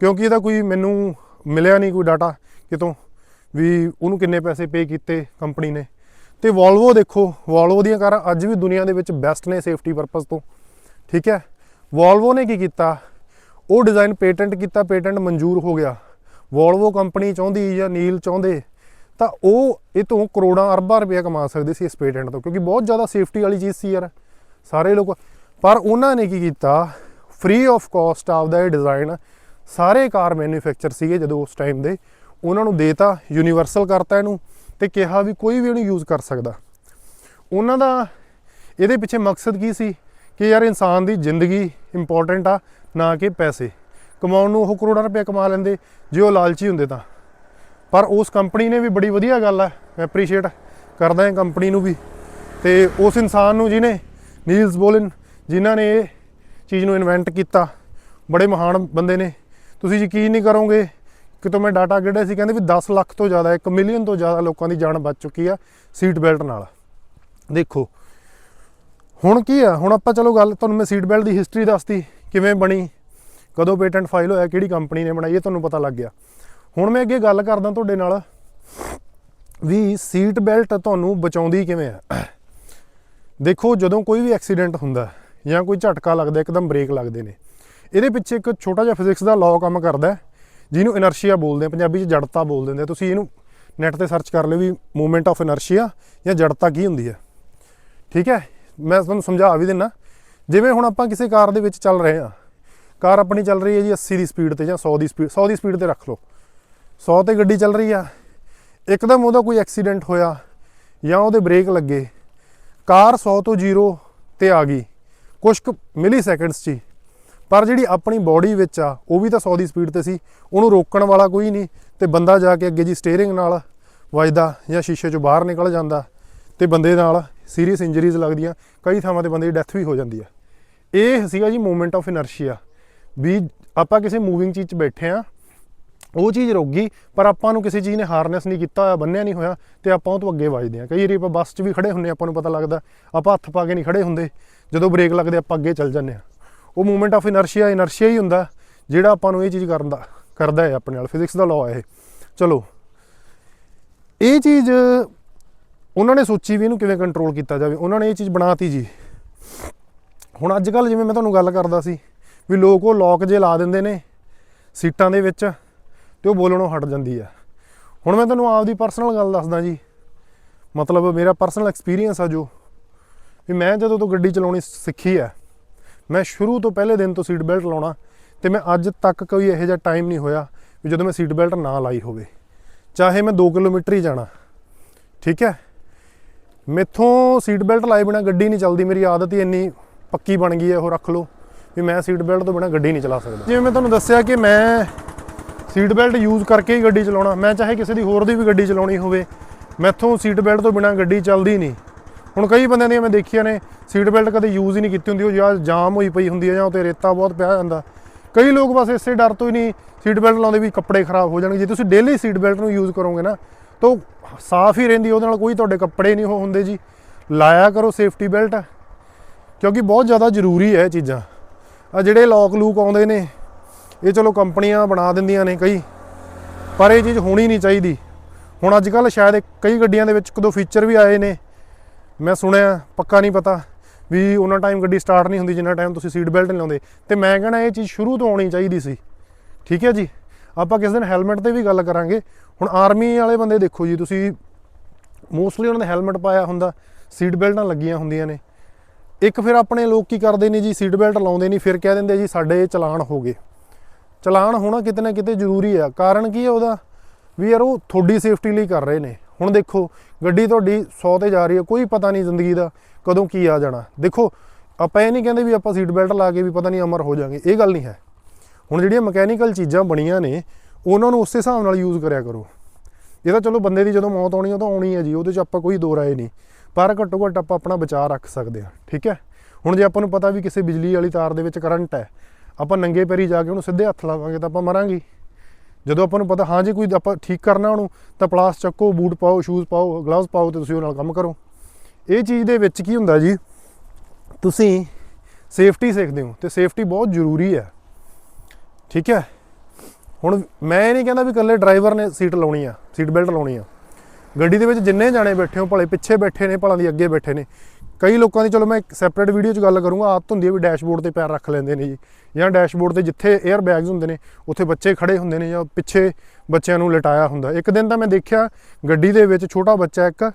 ਕਿਉਂਕਿ ਇਹਦਾ ਕੋਈ ਮੈਨੂੰ ਮਿਲਿਆ ਨਹੀਂ ਕੋਈ ਡਾਟਾ ਕਿਤੋਂ। ਵੀ ਉਹਨੂੰ ਕਿੰਨੇ ਪੈਸੇ ਪੇ ਕੀਤੇ ਕੰਪਨੀ ਨੇ। ਤੇ ਵੋਲਵੋ ਦੇਖੋ ਵੋਲਵੋ ਦੀਆਂ ਕਾਰਾਂ ਅੱਜ ਵੀ ਦੁਨੀਆ ਦੇ ਵਿੱਚ ਬੈਸਟ ਨੇ ਸੇਫਟੀ ਪਰਪਸ ਤੋਂ। ਠੀਕ ਹੈ? ਵੋਲਵੋ ਨੇ ਕੀ ਕੀਤਾ? ਉਹ ਡਿਜ਼ਾਈਨ ਪੇਟੈਂਟ ਕੀਤਾ ਪੇਟੈਂਟ ਮਨਜ਼ੂਰ ਹੋ ਗਿਆ। ਵੋਲਵੋ ਕੰਪਨੀ ਚਾਹੁੰਦੀ ਜਾਂ ਨੀਲ ਚਾਹੁੰਦੇ, ਤਾਂ ਉਹ ਇਹ ਤੋਂ ਕਰੋੜਾਂ, ਅਰਬਾਂ ਰੁਪਏ ਕਮਾ ਸਕਦੇ ਸੀ ਇਸ ਪੇਟੈਂਟ ਤੋਂ, ਕਿਉਂਕਿ ਬਹੁਤ ਜ਼ਿਆਦਾ ਸੇਫਟੀ ਵਾਲੀ ਚੀਜ਼ ਸੀ ਯਾਰ। ਸਾਰੇ ਲੋਕ ਪਰ ਉਹਨਾਂ ਨੇ ਕੀ ਕੀਤਾ? ਫ੍ਰੀ ਆਫ ਕਾਸਟ ਆਪਦਾ ਇਹ ਡਿਜ਼ਾਈਨ ਸਾਰੇ ਕਾਰ ਮੈਨੂਫੈਕਚਰ ਸੀਗੇ ਜਦੋਂ ਉਸ ਟਾਈਮ ਦੇ। ਉਹਨਾਂ ਨੂੰ ਦੇਤਾ ਯੂਨੀਵਰਸਲ ਕਰਤਾ ਇਹਨੂੰ ਤੇ ਕਿਹਾ ਵੀ ਕੋਈ ਵੀ ਇਹਨੂੰ ਯੂਜ਼ ਕਰ ਸਕਦਾ। ਉਹਨਾਂ ਦਾ ਇਹਦੇ ਪਿੱਛੇ ਮਕਸਦ ਕੀ ਸੀ? ਕਿ ਯਾਰ ਇਨਸਾਨ ਦੀ ਜ਼ਿੰਦਗੀ ਇੰਪੋਰਟੈਂਟ ਆ, ਨਾ ਕਿ ਪੈਸੇ। ਕਮਾਉਣ ਨੂੰ ਉਹ ਕਰੋੜਾਂ ਰੁਪਏ ਕਮਾ ਲੈਂਦੇ, ਜੇ ਉਹ ਲਾਲਚੀ ਹੁੰਦੇ ਤਾਂ। ਪਰ ਉਸ ਕੰਪਨੀ ਨੇ ਵੀ ਬੜੀ ਵਧੀਆ ਗੱਲ ਆ, ਮੈਂ ਐਪਰੀਸ਼ੀਏਟ ਕਰਦਾ ਹਾਂ ਕੰਪਨੀ ਨੂੰ ਵੀ। ਤੇ ਉਸ ਇਨਸਾਨ ਨੂੰ ਜਿਹਨੇ ਨੀਲਸ ਬੋਲਿਨ ਜਿਨ੍ਹਾਂ ਨੇ ਇਹ ਚੀਜ਼ ਨੂੰ ਇਨਵੈਂਟ ਕੀਤਾ, ਬੜੇ ਮਹਾਨ ਬੰਦੇ ਨੇ। ਤੁਸੀਂ ਯਕੀਨ ਨਹੀਂ ਕਰੋਗੇ ਕਿਤੋਂ ਮੈਂ ਡਾਟਾ ਕੱਢਿਆ ਸੀ ਕਹਿੰਦੇ ਵੀ 10 ਲੱਖ ਤੋਂ ਜ਼ਿਆਦਾ 1 ਮਿਲੀਅਨ ਤੋਂ ਜ਼ਿਆਦਾ ਲੋਕਾਂ ਦੀ ਜਾਨ ਬਚ ਚੁੱਕੀ ਆ ਸੀਟ ਬੈਲਟ ਨਾਲ। ਦੇਖੋ ਹੁਣ ਕੀ ਆ? ਹੁਣ ਆਪਾਂ ਚਲੋ ਗੱਲ ਤੁਹਾਨੂੰ ਮੈਂ ਸੀਟ ਬੈਲਟ ਦੀ ਹਿਸਟਰੀ ਦੱਸਤੀ ਕਿਵੇਂ ਬਣੀ ਕਦੋਂ ਪੇਟੈਂਟ ਫਾਈਲ ਹੋਇਆ ਕਿਹੜੀ ਕੰਪਨੀ ਨੇ ਬਣਾਈ ਇਹ ਤੁਹਾਨੂੰ ਪਤਾ ਲੱਗ ਗਿਆ। ਹੁਣ ਮੈਂ ਅੱਗੇ ਗੱਲ ਕਰਦਾ ਤੁਹਾਡੇ ਨਾਲ ਵੀ ਸੀਟ ਬੈਲਟ ਤੁਹਾਨੂੰ ਬਚਾਉਂਦੀ ਕਿਵੇਂ ਆ? ਦੇਖੋ ਜਦੋਂ ਕੋਈ ਵੀ ਐਕਸੀਡੈਂਟ ਹੁੰਦਾ ਜਾਂ ਕੋਈ ਝਟਕਾ ਲੱਗਦਾ ਇੱਕਦਮ ਬ੍ਰੇਕ ਲੱਗਦੇ ਨੇ ਇਹਦੇ ਪਿੱਛੇ ਇੱਕ ਛੋਟਾ ਜਿਹਾ ਫਿਜ਼ਿਕਸ ਦਾ ਲਾਅ ਕੰਮ ਕਰਦਾ ਹੈ, ਜਿਹਨੂੰ ਇਨਰਸ਼ੀਆ ਬੋਲਦੇ ਆ, ਪੰਜਾਬੀ 'ਚ ਜੜਤਾ ਬੋਲ ਦਿੰਦੇ ਆ। ਤੁਸੀਂ ਇਹਨੂੰ ਨੈਟ ਤੇ ਸਰਚ ਕਰ ਲਿਓ ਵੀ ਮੂਵਮੈਂਟ ਆਫ ਇਨਰਸ਼ੀਆ ਜਾਂ ਜੜਤਾ ਕੀ ਹੁੰਦੀ ਹੈ। ਠੀਕ ਹੈ? ਮੈਂ ਤੁਹਾਨੂੰ ਸਮਝਾ ਵੀ ਦਿੰਨਾ। ਜਿਵੇਂ ਹੁਣ ਆਪਾਂ ਕਿਸੇ ਕਾਰ ਦੇ ਵਿੱਚ ਚੱਲ ਰਹੇ ਹਾਂ, ਕਾਰ ਆਪਣੀ ਚੱਲ ਰਹੀ ਹੈ ਜੀ 80 ਦੀ ਸਪੀਡ ਤੇ ਜਾਂ 100 ਦੀ ਸਪੀਡ 100 ਦੀ ਸਪੀਡ ਤੇ ਰੱਖ ਲਓ। 100 ਤੇ ਗੱਡੀ ਚੱਲ ਰਹੀ ਆ, ਇੱਕਦਮ ਉਹਦਾ ਕੋਈ ਐਕਸੀਡੈਂਟ ਹੋਇਆ ਜਾਂ ਉਹਦੇ ਬ੍ਰੇਕ ਲੱਗੇ, ਕਾਰ 100 ਤੋਂ 0 ਤੇ ਆ ਗਈ ਕੁਝ ਕੁ ਮਿਲੀ ਸੈਕਿੰਡਸ 'ਚ ਪਰ ਜਿਹੜੀ ਆਪਣੀ ਬਾਡੀ ਵਿੱਚ ਆ, ਉਹ ਵੀ ਤਾਂ 100 ਦੀ ਸਪੀਡ ਤੇ ਸੀ। ਉਹਨੂੰ ਰੋਕਣ ਵਾਲਾ ਕੋਈ ਨਹੀਂ ਤੇ ਬੰਦਾ ਜਾ ਕੇ ਅੱਗੇ ਜੀ ਸਟੀਅਰਿੰਗ ਨਾਲ ਵੱਜਦਾ ਜਾਂ ਸ਼ੀਸ਼ੇ 'ਚੋਂ ਬਾਹਰ ਨਿਕਲ ਜਾਂਦਾ ਤੇ ਬੰਦੇ ਨਾਲ ਸੀਰੀਅਸ ਇੰਜਰੀਜ਼ ਲੱਗਦੀਆਂ, ਕਈ ਥਾਵਾਂ ਤੇ ਬੰਦੇ ਦੀ ਡੈਥ ਵੀ ਹੋ ਜਾਂਦੀ ਆ। ਇਹ ਸੀਗਾ ਜੀ ਮੂਵਮੈਂਟ ਆਫ ਇਨਰਸ਼ੀਆ ਵੀ ਆਪਾਂ ਕਿਸੇ ਮੂਵਿੰਗ ਚੀਜ਼ 'ਚ ਬੈਠੇ ਆ, ਉਹ ਚੀਜ਼ ਰੁਕ ਗਈ, ਪਰ ਆਪਾਂ ਨੂੰ ਕਿਸੇ ਚੀਜ਼ ਨੇ ਹਾਰਨੈਸ ਨਹੀਂ ਕੀਤਾ ਹੋਇਆ, ਬੰਨਿਆ ਨਹੀਂ ਹੋਇਆ ਤੇ ਆਪਾਂ ਉਹ ਤੋਂ ਅੱਗੇ ਵੱਜਦੇ ਆ। ਕਈ ਵਾਰੀ ਆਪਾਂ ਬੱਸ 'ਚ ਵੀ ਖੜੇ ਹੁੰਨੇ ਆਪਾਂ ਨੂੰ ਪਤਾ ਲੱਗਦਾ, ਆਪਾਂ ਹੱਥ ਪਾ ਕੇ ਨਹੀਂ ਖੜੇ ਹੁੰਦੇ। ਜਦੋਂ ਬ੍ਰੇਕ ਲੱਗਦੇ ਆਪਾਂ ਅੱਗੇ ਚੱਲ ਜਾਂਦੇ ਆ। ਉਹ ਮੂਵਮੈਂਟ ਆਫ ਇਨਰਸ਼ੀਆ ਇਨਰਸ਼ੀਆ ਹੀ ਹੁੰਦਾ, ਜਿਹੜਾ ਆਪਾਂ ਨੂੰ ਇਹ ਚੀਜ਼ ਕਰਨ ਦਾ, ਕਰਦਾ ਹੈ ਆਪਣੇ ਨਾਲ ਫਿਜ਼ਿਕਸ ਦਾ ਲਾਅ ਹੈ ਇਹ। ਚਲੋ, ਇਹ ਚੀਜ਼ ਉਹਨਾਂ ਨੇ ਸੋਚੀ ਵੀ ਇਹਨੂੰ ਕਿਵੇਂ ਕੰਟਰੋਲ ਕੀਤਾ ਜਾਵੇ, ਉਹਨਾਂ ਨੇ ਇਹ ਚੀਜ਼ ਬਣਾਤੀ ਜੀ। ਹੁਣ ਅੱਜ ਕੱਲ ਜਿਵੇਂ ਮੈਂ ਤੁਹਾਨੂੰ ਗੱਲ ਕਰਦਾ ਸੀ, ਵੀ ਲੋਕ ਉਹ ਲੋਕ ਜੇ ਲਾ ਦਿੰਦੇ ਨੇ, ਸੀਟਾਂ ਦੇ ਵਿੱਚ, ਤੇ ਉਹ ਬੋਲਣੋਂ ਹਟ ਜਾਂਦੀ ਆ। ਹੁਣ ਮੈਂ ਤੁਹਾਨੂੰ ਆਪਦੀ ਪਰਸਨਲ ਗੱਲ ਦੱਸਦਾ ਜੀ। ਮਤਲਬ ਮੇਰਾ ਪਰਸਨਲ ਐਕਸਪੀਰੀਅੰਸ ਆ ਜੋ, ਵੀ ਮੈਂ ਜਦੋਂ ਤੋਂ ਗੱਡੀ ਚਲਾਉਣੀ ਸਿੱਖੀ ਆ ਮੈਂ ਸ਼ੁਰੂ ਤੋਂ ਪਹਿਲੇ ਦਿਨ ਤੋਂ ਸੀਟ ਬੈਲਟ ਲਾਉਣਾ ਤੇ ਮੈਂ ਅੱਜ ਤੱਕ ਕੋਈ ਇਹੋ ਜਿਹਾ ਟਾਈਮ ਨਹੀਂ ਹੋਇਆ ਵੀ ਜਦੋਂ ਮੈਂ ਸੀਟ ਬੈਲਟ ਨਾ ਲਾਈ ਹੋਵੇ। ਚਾਹੇ ਮੈਂ 2 ਕਿਲੋਮੀਟਰ ਹੀ ਜਾਣਾ। ਠੀਕ ਹੈ? ਮੇਥੋਂ ਸੀਟ ਬੈਲਟ ਲਾਏ ਬਿਨਾ ਗੱਡੀ ਨਹੀਂ ਚੱਲਦੀ। ਮੇਰੀ ਆਦਤ ਹੀ ਇੰਨੀ ਪੱਕੀ ਬਣ ਗਈ ਹੈ, ਉਹ ਰੱਖ ਲਓ ਵੀ ਮੈਂ ਸੀਟ ਬੈਲਟ ਤੋਂ ਬਿਨਾ ਗੱਡੀ ਨਹੀਂ ਚਲਾ ਸਕਦਾ। ਜਿਵੇਂ ਮੈਂ ਤੁਹਾਨੂੰ ਦੱਸਿਆ ਕਿ ਮੈਂ ਸੀਟ ਬੈਲਟ ਯੂਜ਼ ਕਰਕੇ ਹੀ ਗੱਡੀ ਚਲਾਉਣਾ। ਮੈਂ ਚਾਹੇ ਕਿਸੇ ਦੀ ਹੋਰ ਦੀ ਵੀ ਗੱਡੀ ਚਲਾਉਣੀ ਹੋਵੇ, ਮੈਥੋਂ ਸੀਟ ਬੈਲਟ ਤੋਂ ਬਿਨਾ ਗੱਡੀ ਚੱਲਦੀ ਨਹੀਂ। ਹੁਣ ਕਈ ਬੰਦਿਆਂ ਦੀਆਂ ਮੈਂ ਦੇਖੀਆਂ ਨੇ ਸੀਟ ਬੈਲਟ ਕਦੇ ਯੂਜ਼ ਹੀ ਨਹੀਂ ਕੀਤੀ ਹੁੰਦੀ, ਉਹ ਜਾਂ ਜਾਮ ਹੋਈ ਪਈ ਹੁੰਦੀ ਹੈ ਜਾਂ ਉਤੇ ਰੇਤਾ ਬਹੁਤ ਪਿਆ ਜਾਂਦਾ। ਕਈ ਲੋਕ ਬਸ ਇਸੇ ਡਰ ਤੋਂ ਹੀ ਨਹੀਂ ਸੀਟ ਬੈਲਟ ਲਾਉਂਦੇ ਵੀ ਕੱਪੜੇ ਖਰਾਬ ਹੋ ਜਾਣਗੇ। ਜੇ ਤੁਸੀਂ ਡੇਲੀ ਸੀਟ ਬੈਲਟ ਨੂੰ ਯੂਜ਼ ਕਰੋਗੇ ਨਾ, ਤਾਂ ਉਹ ਸਾਫ਼ ਹੀ ਰਹਿੰਦੀ, ਉਹਦੇ ਨਾਲ ਕੋਈ ਤੁਹਾਡੇ ਕੱਪੜੇ ਨਹੀਂ ਉਹ ਹੁੰਦੇ ਜੀ। ਲਾਇਆ ਕਰੋ ਸੇਫਟੀ ਬੈਲਟ ਕਿਉਂਕਿ ਬਹੁਤ ਜ਼ਿਆਦਾ ਜ਼ਰੂਰੀ ਹੈ ਇਹ ਚੀਜ਼ਾਂ। ਆ ਜਿਹੜੇ ਲੋਕ ਲੂਕ ਆਉਂਦੇ ਨੇ, ਇਹ ਚਲੋ ਕੰਪਨੀਆਂ ਬਣਾ ਦਿੰਦੀਆਂ ਨੇ ਕਈ, ਪਰ ਇਹ ਚੀਜ਼ ਹੋਣੀ ਨਹੀਂ ਚਾਹੀਦੀ। ਹੁਣ ਅੱਜ ਕੱਲ ਸ਼ਾਇਦ ਕਈ ਗੱਡੀਆਂ ਦੇ ਵਿੱਚ ਕਦੋਂ ਫੀਚਰ ਵੀ ਆਏ ਨੇ। ਮੈਂ ਸੁਣਿਆ, ਪੱਕਾ ਨਹੀਂ ਪਤਾ ਵੀ ਉਹਨਾਂ ਟਾਈਮ ਗੱਡੀ ਸਟਾਰਟ ਨਹੀਂ ਹੁੰਦੀ, ਜਿੰਨਾ ਟਾਈਮ ਤੁਸੀਂ ਸੀਟ ਬੈਲਟ ਨਹੀਂ ਲਾਉਂਦੇ। ਤੇ ਮੈਂ ਕਹਿੰਦਾ ਇਹ ਚੀਜ਼ ਸ਼ੁਰੂ ਤੋਂ ਆਉਣੀ ਚਾਹੀਦੀ ਸੀ। ਠੀਕ ਹੈ ਜੀ? ਆਪਾਂ ਕਿਸੇ ਦਿਨ ਹੈਲਮਟ ਤੇ ਵੀ ਗੱਲ ਕਰਾਂਗੇ। ਹੁਣ ਆਰਮੀ ਵਾਲੇ ਬੰਦੇ ਦੇਖੋ ਜੀ, ਤੁਸੀਂ ਮੋਸਟਲੀ ਉਹਨਾਂ ਨੇ ਹੈਲਮਟ ਪਾਇਆ ਹੁੰਦਾ ਸੀਟ ਬੈਲਟਾਂ ਲੱਗੀਆਂ ਹੁੰਦੀਆਂ ਨੇ। ਇੱਕ ਫਿਰ ਆਪਣੇ ਲੋਕ ਕੀ ਕਰਦੇ ਨੇ ਜੀ ਸੀਟ ਬੈਲਟ ਲਾਉਂਦੇ ਨਹੀਂ, ਫਿਰ ਕਹਿ ਦਿੰਦੇ ਜੀ, ਸਾਡੇ ਚਲਾਨ ਹੋ ਗਏ। ਚਲਾਨ ਹੋਣਾ ਕਿਤੇ ਨਾ ਕਿਤੇ ਜ਼ਰੂਰੀ ਆ। ਕਾਰਨ ਕੀ ਹੈ ਉਹਦਾ? ਵੀ ਯਾਰ ਉਹ ਤੁਹਾਡੀ ਸੇਫਟੀ ਲਈ ਕਰ ਰਹੇ ਨੇ। ਹੁਣ ਦੇਖੋ, ਗੱਡੀ ਤੁਹਾਡੀ 100 ਤੇ ਜਾ ਰਹੀ ਹੈ, ਕੋਈ ਪਤਾ ਨਹੀਂ ਜ਼ਿੰਦਗੀ ਦਾ ਕਦੋਂ ਕੀ ਆ ਜਾਣਾ। ਦੇਖੋ, ਆਪਾਂ ਇਹ ਨਹੀਂ ਕਹਿੰਦੇ ਵੀ ਆਪਾਂ ਸੀਟ ਬੈਲਟ ਲਾ ਕੇ ਵੀ ਪਤਾ ਨਹੀਂ ਅਮਰ ਹੋ ਜਾਾਂਗੇ, ਇਹ ਗੱਲ ਨਹੀਂ ਹੈ। ਹੁਣ ਜਿਹੜੀਆਂ ਮਕੈਨੀਕਲ ਚੀਜ਼ਾਂ ਬਣੀਆਂ ਨੇ, ਉਹਨਾਂ ਨੂੰ ਉਸੇ ਹਿਸਾਬ ਨਾਲ ਯੂਜ਼ ਕਰਿਆ ਕਰੋ। ਇਹ ਤਾਂ ਚਲੋ ਬੰਦੇ ਦੀ ਜਦੋਂ ਮੌਤ ਆਉਣੀ ਉਹ ਤਾਂ ਆਉਣੀ ਹੈ ਜੀ, ਉਹਦੇ 'ਚ ਆਪਾਂ ਕੋਈ ਦੋ ਰਾਏ ਨਹੀਂ। ਪਰ ਘੱਟੋ ਘੱਟ ਆਪਾਂ ਆਪਣਾ ਬਚਾਅ ਰੱਖ ਸਕਦੇ ਹਾਂ, ਠੀਕ ਹੈ? ਹੁਣ ਜੇ ਆਪਾਂ ਨੂੰ ਪਤਾ ਵੀ ਕਿਸੇ ਬਿਜਲੀ ਵਾਲੀ ਤਾਰ ਦੇ ਵਿੱਚ ਕਰੰਟ ਹੈ, ਆਪਾਂ ਨੰਗੇ ਪੈਰੀ ਜਾ ਕੇ ਉਹਨੂੰ ਸਿੱਧੇ ਹੱਥ ਲਾਵਾਂਗੇ ਤਾਂ ਆਪਾਂ ਮਰਾਂਗੇ। ਜਦੋਂ ਆਪਾਂ ਨੂੰ ਪਤਾ, ਹਾਂ ਜੇ, ਕੋਈ ਆਪਾਂ ਠੀਕ ਕਰਨਾ ਉਹਨੂੰ, ਤਾਂ ਪਲਾਸ ਚੱਕੋ, ਬੂਟ ਪਾਓ ਸ਼ੂਜ਼ ਪਾਓ ਗਲਵਜ਼ ਪਾਓ ਤੇ ਤੁਸੀਂ ਉਹ ਨਾਲ ਕੰਮ ਕਰੋ। ਇਹ ਚੀਜ਼ ਦੇ ਵਿੱਚ ਕੀ ਹੁੰਦਾ ਜੀ? ਤੁਸੀਂ ਸੇਫਟੀ ਸਿੱਖਦੇ ਹੋ ਤੇ ਸੇਫਟੀ ਬਹੁਤ ਜ਼ਰੂਰੀ ਹੈ। ਠੀਕ ਹੈ? ਹੁਣ ਮੈਂ ਇਹ ਨਹੀਂ ਕਹਿੰਦਾ ਵੀ ਇਕੱਲੇ ਡਰਾਈਵਰ ਨੇ ਸੀਟ ਲਾਉਣੀ ਆ, ਸੀਟ ਬੈਲਟ ਲਾਉਣੀ ਆ। ਗੱਡੀ ਦੇ ਵਿੱਚ ਜਿੰਨੇ ਜਾਣੇ ਬੈਠੇ ਹੋ, ਭਲੇ ਪਿੱਛੇ ਬੈਠੇ ਨੇ, ਭਲਾਂ ਦੀ ਅੱਗੇ ਬੈਠੇ ਨੇ ਕਈ ਲੋਕਾਂ ਦੀ, ਚਲੋ ਮੈਂ ਇੱਕ ਸੈਪਰੇਟ ਵੀਡੀਓ 'ਚ ਗੱਲ ਕਰੂੰਗਾ, ਆਦਤ ਹੁੰਦੀ ਹੈ ਵੀ ਡੈਸ਼ਬੋਰਡ ਤੇ ਪੈਰ ਰੱਖ ਲੈਂਦੇ ਨੇ ਜੀ। ਜਾਂ ਡੈਸ਼ਬੋਰਡ ਤੇ ਜਿੱਥੇ 에ਅਰ ਬੈਗਸ ਹੁੰਦੇ ਨੇ, ਉੱਥੇ ਬੱਚੇ ਖੜੇ ਹੁੰਦੇ ਨੇ ਜਾਂ ਪਿੱਛੇ ਬੱਚਿਆਂ ਨੂੰ ਲਟਾਇਆ ਹੁੰਦਾ। ਇੱਕ ਦਿਨ ਤਾਂ ਮੈਂ ਦੇਖਿਆ, ਗੱਡੀ ਦੇ ਵਿੱਚ ਛੋਟਾ ਬੱਚਾ ਇੱਕ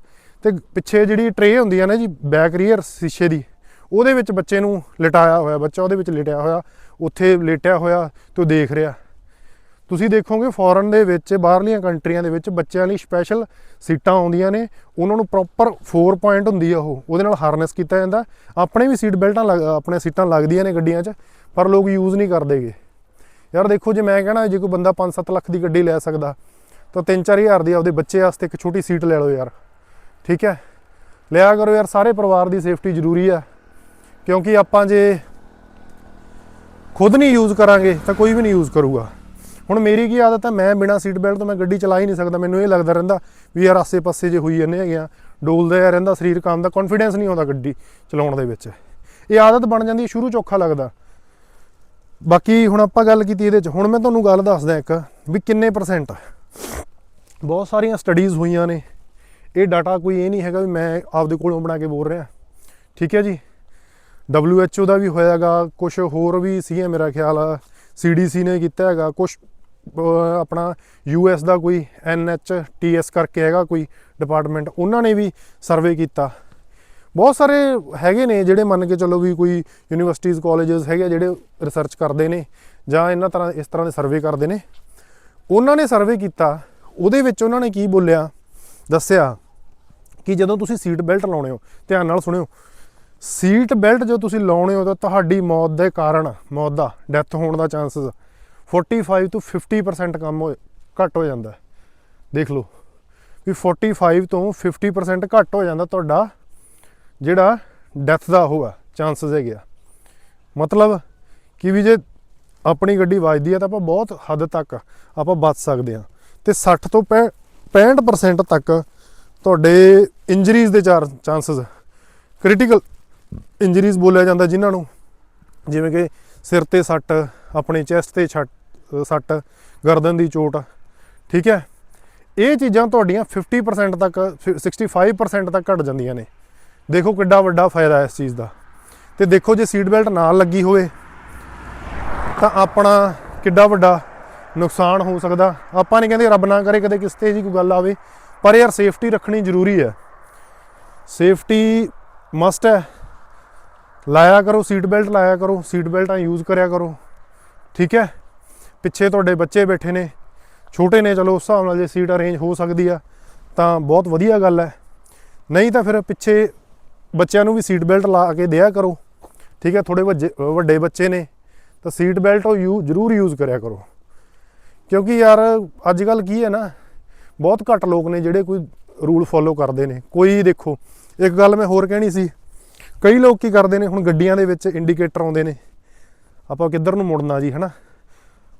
ਤੇ ਪਿੱਛੇ ਜਿਹੜੀ ਟਰੇ ਹੁੰਦੀ ਹੈ ਨਾ ਜੀ ਬੈਕ ਰੀਅਰ ਸ਼ੀਸ਼ੇ ਦੀ, ਉਹਦੇ ਵਿੱਚ ਬੱਚੇ ਨੂੰ ਲਟਾਇਆ ਹੋਇਆ, ਬੱਚਾ ਉਹਦੇ ਵਿੱਚ ਲੇਟਿਆ ਹੋਇਆ, ਉੱਥੇ ਲੇਟਿਆ ਹੋਇਆ ਤੇ ਉਹ ਦੇਖ ਰਿਹਾ। ਤੁਸੀਂ ਦੇਖੋਗੇ ਫੋਰਨ ਦੇ ਵਿੱਚ, ਬਾਹਰਲੀਆਂ ਕੰਟਰੀਆਂ ਦੇ ਵਿੱਚ ਬੱਚਿਆਂ ਲਈ ਸਪੈਸ਼ਲ ਸੀਟਾਂ ਆਉਂਦੀਆਂ ਨੇ। ਉਹਨਾਂ ਨੂੰ ਪ੍ਰੋਪਰ 4 ਪੁਆਇੰਟ ਹੁੰਦੀ ਆ ਉਹ। ਉਹਦੇ ਨਾਲ ਹਾਰਨੈਸ ਕੀਤਾ ਜਾਂਦਾ। ਆਪਣੇ ਵੀ ਸੀਟ ਬੈਲਟਾਂ ਲੱਗ- ਆਪਣੇ ਸੀਟਾਂ ਲੱਗਦੀਆਂ ਨੇ ਗੱਡੀਆਂ 'ਚ, ਪਰ ਲੋਕ ਯੂਜ਼ ਨਹੀਂ ਕਰਦੇਗੇ ਯਾਰ ਦੇਖੋ, ਜੇ ਮੈਂ ਕਹਿਣਾ, ਜੇ ਕੋਈ ਬੰਦਾ 5-7 ਲੱਖ ਦੀ ਗੱਡੀ ਲੈ ਸਕਦਾ, ਤਾਂ 3-4000 ਦੀ ਆਪਦੇ ਬੱਚੇ ਵਾਸਤੇ ਇੱਕ ਛੋਟੀ ਸੀਟ ਲੈ ਲਓ ਯਾਰ। ਠੀਕ ਹੈ? ਲਿਆ ਕਰੋ ਯਾਰ, ਸਾਰੇ ਪਰਿਵਾਰ ਦੀ ਸੇਫਟੀ ਜ਼ਰੂਰੀ ਆ। ਕਿਉਂਕਿ ਆਪਾਂ ਜੇ ਖੁਦ ਨਹੀਂ ਯੂਜ਼ ਕਰਾਂਗੇ, ਤਾਂ ਕੋਈ ਵੀ ਨਹੀਂ ਯੂਜ਼ ਕਰੂਗਾ। ਹੁਣ ਮੇਰੀ ਕੀ ਆਦਤ ਹੈ ਮੈਂ ਬਿਨਾ ਸੀਟ ਬੈਲਟ ਤੋਂ ਮੈਂ ਗੱਡੀ ਚਲਾ ਹੀ ਨਹੀਂ ਸਕਦਾ, ਮੈਨੂੰ ਇਹ ਲੱਗਦਾ ਰਹਿੰਦਾ ਵੀ ਯਾਰ ਆਸੇ-ਪਾਸੇ ਜੇ ਹੋਈ ਜਾਂਦੇ ਹੈਗੇ ਆ, ਡੋਲਦਾ ਰਹਿੰਦਾ, ਸਰੀਰ ਕੰਮ ਦਾ ਕੌਨਫੀਡੈਂਸ ਨਹੀਂ ਆਉਂਦਾ ਗੱਡੀ ਚਲਾਉਣ ਦੇ ਵਿੱਚ। ਇਹ ਆਦਤ ਬਣ ਜਾਂਦੀ ਹੈ ਸ਼ੁਰੂ ਚ ਔਖਾ ਲੱਗਦਾ। ਬਾਕੀ ਹੁਣ ਆਪਾਂ ਗੱਲ ਕੀਤੀ ਇਹਦੇ ਚ, ਹੁਣ ਮੈਂ ਤੁਹਾਨੂੰ ਗੱਲ ਦੱਸਦਾ ਇੱਕ, ਵੀ ਕਿੰਨੇ ਪਰਸੈਂਟ ਬਹੁਤ ਸਾਰੀਆਂ ਸਟੱਡੀਜ਼ ਹੋਈਆਂ ਨੇ। ਇਹ ਡਾਟਾ ਕੋਈ ਇਹ ਨਹੀਂ ਹੈਗਾ ਵੀ ਮੈਂ ਆਪਦੇ ਕੋਲੋਂ ਬਣਾ ਕੇ ਬੋਲ ਰਿਹਾ। ਠੀਕ ਹੈ ਜੀ? WHO ਦਾ ਵੀ ਹੋਇਆਗਾ ਕੁਝ ਹੋਰ ਵੀ ਸੀ ਮੇਰਾ ਖਿਆਲ ਆ CDC ਨੇ ਕੀਤਾ ਹੈਗਾ ਕੁਝ ਆਪਣਾ US ਦਾ ਕੋਈ NHTS ਕਰਕੇ ਹੈਗਾ ਕੋਈ ਡਿਪਾਰਟਮੈਂਟ, ਉਹਨਾਂ ਨੇ ਵੀ ਸਰਵੇ ਕੀਤਾ। ਬਹੁਤ ਸਾਰੇ ਹੈਗੇ ਨੇ ਜਿਹੜੇ ਮੰਨ ਕੇ ਚੱਲੋ ਵੀ ਕੋਈ ਯੂਨੀਵਰਸਿਟੀਜ਼, ਕਾਲਜਸ ਹੈਗੇ ਆ ਜਿਹੜੇ ਰਿਸਰਚ ਕਰਦੇ ਨੇ ਜਾਂ ਇਹਨਾਂ ਤਰ੍ਹਾਂ, ਇਸ ਤਰ੍ਹਾਂ ਦੇ ਸਰਵੇ ਕਰਦੇ ਨੇ। ਉਹਨਾਂ ਨੇ ਸਰਵੇ ਕੀਤਾ, ਉਹਦੇ ਵਿੱਚ ਉਹਨਾਂ ਨੇ ਕੀ ਬੋਲਿਆ, ਦੱਸਿਆ ਕਿ ਜਦੋਂ ਤੁਸੀਂ ਸੀਟ ਬੈਲਟ ਲਾਉਣੇ ਹੋ, ਧਿਆਨ ਨਾਲ ਸੁਣਿਓ, ਸੀਟ ਬੈਲਟ ਜੋ ਤੁਸੀਂ ਲਾਉਣੇ ਹੋ ਤਾਂ ਤੁਹਾਡੀ ਮੌਤ ਦੇ ਕਾਰਨ, ਮੌਤ ਦਾ, ਡੈਥ ਹੋਣ ਦਾ ਚਾਂਸਸ 45 ਤੋਂ 50% ਕੰਮ ਹੋ ਘੱਟ ਹੋ ਜਾਂਦਾ ਦੇਖ ਲਓ ਵੀ 45 ਤੋਂ 50% ਘੱਟ ਹੋ ਜਾਂਦਾ ਤੁਹਾਡਾ, ਜਿਹੜਾ ਡੈਥ ਦਾ ਹੋਗਾ ਚਾਂਸਸ ਹੈਗੇ ਆ। ਮਤਲਬ ਕਿ ਵੀ ਜੇ ਆਪਣੀ ਗੱਡੀ ਵੱਜਦੀ ਆ ਤਾਂ ਆਪਾਂ ਬਹੁਤ ਹੱਦ ਤੱਕ ਆਪਾਂ ਬਚ ਸਕਦੇ ਆ ਤੇ 60 ਤੋਂ 65% ਤੱਕ ਤੁਹਾਡੇ ਇੰਜਰੀਜ਼ ਦੇ ਚਾਰ ਚਾਂਸਸ ਕ੍ਰਿਟੀਕਲ ਇੰਜਰੀਜ਼ ਬੋਲਿਆ ਜਾਂਦਾ ਜਿਨ੍ਹਾਂ ਨੂੰ, ਜਿਵੇਂ ਕਿ ਸਿਰ ਤੇ ਸੱਟ, ਆਪਣੇ ਚੈਸਟ ਤੇ ਛੱਟ ਸੱਟ, ਗਰਦਨ ਦੀ ਚੋਟ, ਠੀਕ ਹੈ? ਇਹ ਚੀਜ਼ਾਂ ਤੁਹਾਡੀਆਂ 50% ਤੱਕ 65% ਤੱਕ ਘਟ ਜਾਂਦੀਆਂ ਨੇ। ਦੇਖੋ ਕਿੱਡਾ ਵੱਡਾ ਫਾਇਦਾ ਹੈ ਇਸ ਚੀਜ਼ ਦਾ। ਤੇ ਦੇਖੋ ਜੇ ਸੀਟ ਬੈਲਟ ਨਾਲ ਲੱਗੀ ਹੋਵੇ, ਤਾਂ ਆਪਣਾ ਕਿੱਡਾ ਵੱਡਾ ਨੁਕਸਾਨ ਹੋ ਸਕਦਾ। ਆਪਾਂ ਨਹੀਂ ਕਹਿੰਦੇ ਰੱਬ ਨਾ ਕਰੇ ਕਦੇ ਕਿਸ ਤੇ ਜੀ ਕੋਈ ਗੱਲ ਆਵੇ, ਪਰ ਯਾਰ ਸੇਫਟੀ ਰੱਖਣੀ ਜ਼ਰੂਰੀ ਹੈ। ਸੇਫਟੀ ਮਸਟ ਹੈ। ਲਾਇਆ ਕਰੋ ਸੀਟ ਬੈਲਟ ਲਾਇਆ ਕਰੋ ਸੀਟ ਬੈਲਟਾਂ ਯੂਜ਼ ਕਰਿਆ ਕਰੋ। ਠੀਕ ਹੈ? ਪਿੱਛੇ ਤੁਹਾਡੇ ਬੱਚੇ ਬੈਠੇ ਨੇ, ਛੋਟੇ ਨੇ, ਚਲੋ ਉਸ ਹਿਸਾਬ ਨਾਲ ਜੇ ਸੀਟ ਅਰੇਂਜ ਹੋ ਸਕਦੀ ਆ, ਤਾਂ ਬਹੁਤ ਵਧੀਆ ਗੱਲ ਹੈ। ਨਹੀਂ ਤਾਂ ਫਿਰ ਪਿੱਛੇ ਬੱਚਿਆਂ ਨੂੰ ਵੀ ਸੀਟ ਬੈਲਟ ਲਾ ਕੇ ਦਿਆ ਕਰੋ। ਠੀਕ ਹੈ? ਥੋੜੇ ਵੱਜੇ, ਵੱਡੇ ਬੱਚੇ ਨੇ, ਤਾਂ ਸੀਟ ਬੈਲਟ ਉਹ ਯੂ, ਜ਼ਰੂਰ ਯੂਜ਼ ਕਰਿਆ ਕਰੋ। ਕਿਉਂਕਿ ਯਾਰ ਅੱਜ ਕੱਲ ਕੀ ਹੈ ਨਾ, ਬਹੁਤ ਘੱਟ ਲੋਕ ਨੇ ਜਿਹੜੇ ਕੋਈ ਰੂਲ ਫੋਲੋ ਕਰਦੇ ਨੇ। ਕੋਈ ਦੇਖੋ, ਇੱਕ ਗੱਲ ਮੈਂ ਹੋਰ ਕਹਿਣੀ ਸੀ ਕਈ ਲੋਕ ਕੀ ਕਰਦੇ ਨੇ, ਹੁਣ ਗੱਡੀਆਂ ਦੇ ਵਿੱਚ ਇੰਡੀਕੇਟਰ ਆਉਂਦੇ ਨੇ। ਆਪਾਂ ਕਿੱਧਰ ਨੂੰ ਮੁੜਨਾ ਜੀ, ਹਨਾ?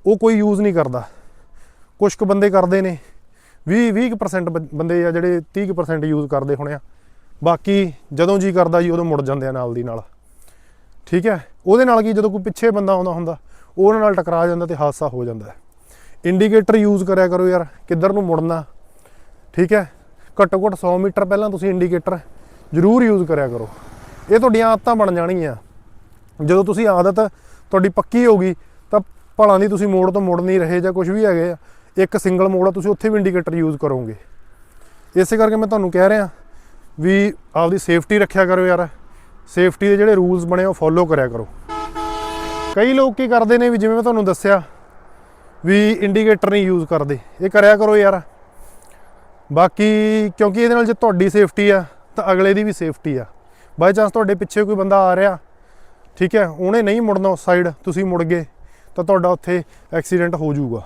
ਉਹ ਕੋਈ ਯੂਜ਼ ਨਹੀਂ ਕਰਦਾ। ਕੁਝ ਕੁ ਬੰਦੇ ਕਰਦੇ ਨੇ 20 20% ਬ- ਬੰਦੇ ਆ ਜਿਹੜੇ 30% ਯੂਜ਼ ਕਰਦੇ ਹੋਣੇ ਆ। ਬਾਕੀ ਜਦੋਂ ਜੀ ਕਰਦਾ ਜੀ, ਉਦੋਂ ਮੁੜ ਜਾਂਦੇ ਆ ਨਾਲ ਦੀ ਨਾਲ। ਠੀਕ ਹੈ? ਉਹਦੇ ਨਾਲ ਕੀ, ਜਦੋਂ ਕੋਈ ਪਿੱਛੇ ਬੰਦਾ ਆਉਂਦਾ ਹੁੰਦਾ ਉਹਨਾਂ ਨਾਲ ਟਕਰਾ ਜਾਂਦਾ ਤੇ ਹਾਦਸਾ ਹੋ ਜਾਂਦਾ। ਇੰਡੀਕੇਟਰ ਯੂਜ਼ ਕਰਿਆ ਕਰੋ ਯਾਰ, ਕਿੱਧਰ ਨੂੰ ਮੁੜਨਾ। ਠੀਕ ਹੈ? ਘੱਟੋ ਘੱਟ 100 ਮੀਟਰ ਪਹਿਲਾਂ ਤੁਸੀਂ ਇੰਡੀਕੇਟਰ ਜ਼ਰੂਰ ਯੂਜ਼ ਕਰਿਆ ਕਰੋ। ਇਹ ਤੁਹਾਡੀਆਂ ਆਦਤਾਂ ਬਣ ਜਾਣਗੀਆਂ। ਜਦੋਂ ਤੁਸੀਂ ਆਦਤ ਤੁਹਾਡੀ ਪੱਕੀ ਹੋ ਗਈ ਤਾਂ ਭਲਾ ਨਹੀਂ ਤੁਸੀਂ ਮੋੜ ਤੋਂ ਮੁੜ ਨਹੀਂ ਰਹੇ ਜਾਂ ਕੁਝ ਵੀ ਹੈਗੇ ਆ। ਇੱਕ ਸਿੰਗਲ ਮੋੜ ਆ, ਤੁਸੀਂ ਉੱਥੇ ਵੀ ਇੰਡੀਕੇਟਰ ਯੂਜ਼ ਕਰੋਗੇ। ਇਸੇ ਕਰਕੇ ਮੈਂ ਤੁਹਾਨੂੰ ਕਹਿ ਰਿਹਾ ਵੀ ਆਪਦੀ ਸੇਫਟੀ ਰੱਖਿਆ ਕਰੋ ਯਾਰ। ਸੇਫਟੀ ਦੇ ਜਿਹੜੇ ਰੂਲਸ ਬਣੇ ਉਹ ਫੋਲੋ ਕਰਿਆ ਕਰੋ। ਕਈ ਲੋਕ ਕੀ ਕਰਦੇ ਨੇ ਵੀ ਜਿਵੇਂ ਮੈਂ ਤੁਹਾਨੂੰ ਦੱਸਿਆ ਵੀ ਇੰਡੀਕੇਟਰ ਨਹੀਂ ਯੂਜ਼ ਕਰਦੇ। ਇਹ ਕਰਿਆ ਕਰੋ ਯਾਰ। ਬਾਕੀ ਕਿਉਂਕਿ ਇਹਦੇ ਨਾਲ ਜੇ ਤੁਹਾਡੀ ਸੇਫਟੀ ਆ, ਤਾਂ ਅਗਲੇ ਦੀ ਵੀ ਸੇਫਟੀ ਆ। ਬਾਈ ਚਾਂਸ ਤੁਹਾਡੇ ਪਿੱਛੇ ਕੋਈ ਬੰਦਾ ਆ ਰਿਹਾ। ਠੀਕ ਹੈ, ਉਹਨੇ ਨਹੀਂ ਮੁੜਨਾ ਉਸ ਸਾਈਡ ਤੁਸੀਂ ਮੁੜ ਗਏ, ਤਾਂ ਤੁਹਾਡਾ ਉੱਥੇ ਐਕਸੀਡੈਂਟ ਹੋ ਜਾਊਗਾ।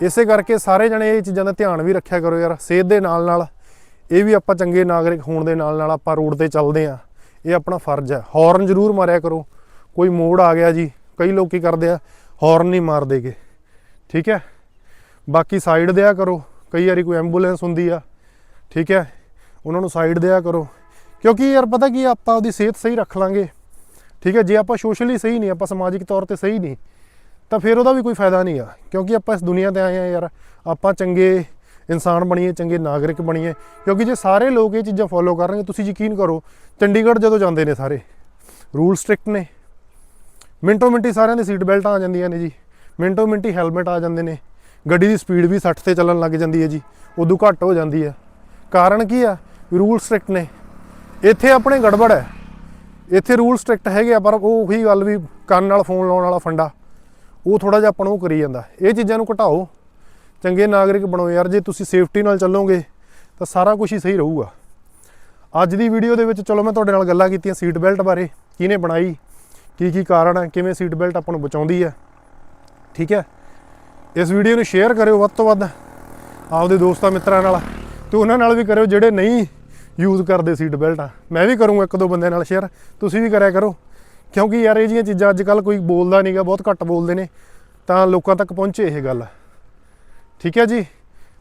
ਇਸੇ ਕਰਕੇ ਸਾਰੇ ਜਣੇ ਇਹ ਚੀਜ਼ਾਂ ਦਾ ਧਿਆਨ ਵੀ ਰੱਖਿਆ ਕਰੋ ਯਾਰ, ਸਿਹਤ ਦੇ ਨਾਲ ਨਾਲ, ਇਹ ਵੀ ਆਪਾਂ ਚੰਗੇ ਨਾਗਰਿਕ ਹੋਣ ਦੇ ਨਾਲ ਨਾਲ ਆਪਾਂ ਰੋਡ ਤੇ ਚੱਲਦੇ ਆ ਇਹ ਆਪਣਾ ਫਰਜ਼ ਹੈ। ਹਾਰਨ ਜ਼ਰੂਰ ਮਾਰਿਆ ਕਰੋ। ਕੋਈ ਮੋੜ ਆ ਗਿਆ ਜੀ, ਕਈ ਲੋਕ ਕੀ ਕਰਦੇ ਆ ਹਾਰਨ ਨਹੀਂ ਮਾਰਦੇਗੇ। ਠੀਕ ਹੈ, ਬਾਕੀ ਸਾਈਡ ਦਿਆ ਕਰੋ। ਕਈ ਵਾਰੀ ਕੋਈ ਐਂਬੂਲੈਂਸ ਹੁੰਦੀ ਆ। ਠੀਕ ਹੈ, ਉਹਨਾਂ ਨੂੰ ਸਾਈਡ ਦਿਆ ਕਰੋ। ਕਿਉਂਕਿ ਯਾਰ ਪਤਾ ਕੀ ਆਪਾਂ ਉਹਦੀ ਸਿਹਤ ਸਹੀ ਰੱਖ ਲਾਂਗੇ। ਠੀਕ ਹੈ, ਜੇ ਆਪਾਂ ਸੋਸ਼ਲੀ ਸਹੀ ਨਹੀਂ, ਆਪਾਂ ਸਮਾਜਿਕ ਤੌਰ ਤੇ ਸਹੀ ਨਹੀਂ, ਤਾਂ ਫਿਰ ਉਹਦਾ ਵੀ ਕੋਈ ਫਾਇਦਾ ਨਹੀਂ ਆ। ਕਿਉਂਕਿ ਆਪਾਂ ਇਸ ਦੁਨੀਆ ਤੇ ਆਏ ਆ ਯਾਰ, ਆਪਾਂ ਚੰਗੇ ਇਨਸਾਨ ਬਣੀਏ, ਚੰਗੇ ਨਾਗਰਿਕ ਬਣੀਏ। ਕਿਉਂਕਿ ਜੇ ਸਾਰੇ ਲੋਕ ਇਹ ਚੀਜ਼ਾਂ ਫੋਲੋ ਕਰਨਗੇ, ਤੁਸੀਂ ਯਕੀਨ ਕਰੋ, ਚੰਡੀਗੜ੍ਹ ਜਦੋਂ ਜਾਂਦੇ ਨੇ ਸਾਰੇ, ਰੂਲ ਸਟ੍ਰਿਕਟ ਨੇ। ਮਿੰਟੋ ਮਿੰਟੀ ਸਾਰਿਆਂ ਦੀ ਸੀਟ ਬੈਲਟਾਂ ਆ ਜਾਂਦੀਆਂ ਨੇ ਜੀ। ਮਿੰਟੋ ਮਿੰਟੀ ਹੈਲਮਟ ਆ ਜਾਂਦੇ ਨੇ। ਗੱਡੀ ਦੀ ਸਪੀਡ ਵੀ 60 ਤੇ ਚੱਲਣ ਲੱਗ ਜਾਂਦੀ ਹੈ ਜੀ। ਉਦੋਂ ਘੱਟ ਹੋ ਜਾਂਦੀ ਹੈ। ਕਾਰਨ ਕੀ ਆ? ਰੂਲ ਸਟ੍ਰਿਕਟ ਨੇ। ਇੱਥੇ ਆਪਣੇ ਗੜਬੜ ਹੈ। ਇੱਥੇ ਰੂਲ ਸਟ੍ਰਿਕਟ ਹੈਗੇ ਆ, ਪਰ ਉਹ ਉਹੀ ਗੱਲ ਵੀ ਕੰਨ ਨਾਲ, ਫੋਨ ਲਾਉਣ ਵਾਲਾ ਫੰਡਾ। ਉਹ ਥੋੜਾ ਜਿਹਾ ਆਪਾਂ ਨੂੰ ਕਰੀ ਜਾਂਦਾ। ਇਹ ਚੀਜ਼ਾਂ ਨੂੰ ਘਟਾਓ। ਚੰਗੇ ਨਾਗਰਿਕ ਬਣੋ ਯਾਰ। ਜੇ ਤੁਸੀਂ ਸੇਫਟੀ ਨਾਲ ਚੱਲੋਗੇ, ਤਾਂ ਸਾਰਾ ਕੁਝ ਹੀ ਸਹੀ ਰਹੂਗਾ। ਅੱਜ ਦੀ ਵੀਡੀਓ ਦੇ ਵਿੱਚ ਚਲੋ ਮੈਂ ਤੁਹਾਡੇ ਨਾਲ ਗੱਲਾਂ ਕੀਤੀਆਂ ਸੀਟ ਬੈਲਟ ਬਾਰੇ। ਕਿਹਨੇ ਬਣਾਈ? ਕੀ ਕੀ ਕਾਰਨ ਹੈ? ਕਿਵੇਂ ਸੀਟ ਬੈਲਟ ਆਪਾਂ ਨੂੰ ਬਚਾਉਂਦੀ ਹੈ? ਠੀਕ ਹੈ? ਇਸ ਵੀਡੀਓ ਨੂੰ ਸ਼ੇਅਰ ਕਰਿਓ ਵੱਧ ਤੋਂ ਵੱਧ। ਆਪਦੇ ਦੋਸਤਾਂ ਮਿੱਤਰਾਂ ਨਾਲ ਤੇ ਉਹਨਾਂ ਨਾਲ ਵੀ ਕਰਿਓ ਜਿਹੜੇ ਨਹੀਂ ਯੂਜ਼ ਕਰਦੇ ਸੀਟ ਬੈਲਟਾਂ ਮੈਂ ਵੀ ਕਰੂੰਗਾ ਇੱਕ ਦੋ ਬੰਦਿਆਂ ਨਾਲ ਸ਼ੇਅਰ ਤੁਸੀਂ ਵੀ ਕਰਿਆ ਕਰੋ। ਕਿਉਂਕਿ ਯਾਰ ਇਹ ਜੀਆਂ ਚੀਜ਼ਾਂ ਅੱਜ ਕੱਲ ਕੋਈ ਬੋਲਦਾ ਨਹੀਂਗਾ ਬਹੁਤ ਘੱਟ ਬੋਲਦੇ ਨੇ। ਤਾਂ ਲੋਕਾਂ ਤੱਕ ਪਹੁੰਚੇ ਇਹ ਗੱਲ। ਠੀਕ ਹੈ ਜੀ?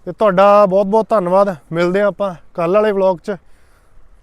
ਤੇ ਤੁਹਾਡਾ ਬਹੁਤ ਬਹੁਤ ਧੰਨਵਾਦ। ਮਿਲਦੇ ਹਾਂ ਆਪਾਂ ਕੱਲ ਵਾਲੇ ਵਲੌਗ 'ਚ।